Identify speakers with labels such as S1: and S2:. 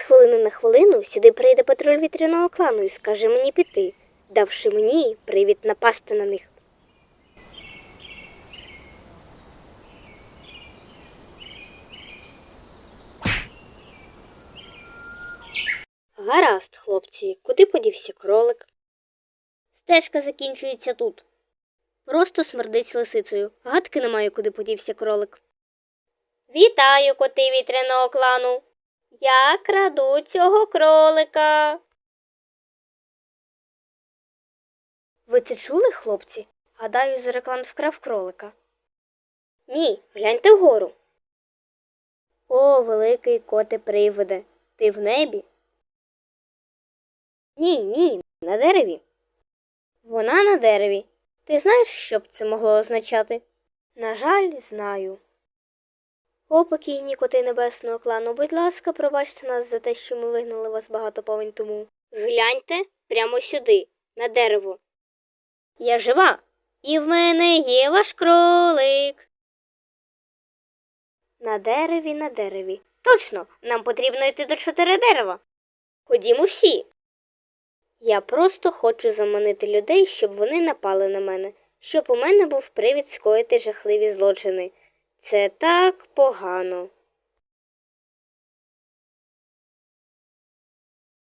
S1: хвилини на хвилину сюди прийде патруль вітряного клану і скаже мені піти, давши мені привід напасти на них. Гаразд, хлопці, куди подівся кролик? Стежка закінчується тут. Просто смердить лисицею. Гадки немає, куди подівся кролик. Вітаю, коти вітряного клану. Я краду цього кролика. Ви це чули, хлопці? Гадаю, Зореклан вкрав кролика. Ні, гляньте вгору. О, великий коте привиде. Ти в небі? Ні, ні, на дереві. Вона на дереві. Ти знаєш, що б це могло означати? На жаль, знаю. О, покійні коти небесного клану, будь ласка, пробачте нас за те, що ми вигнали вас багато повень тому. Гляньте прямо сюди, на дерево. Я жива, і в мене є ваш кролик. На дереві, на дереві. Точно, нам потрібно йти до чотири дерева. Ходімо всі. Я просто хочу заманити людей, щоб вони напали на мене, щоб у мене був привід скоїти жахливі злочини. Це так погано.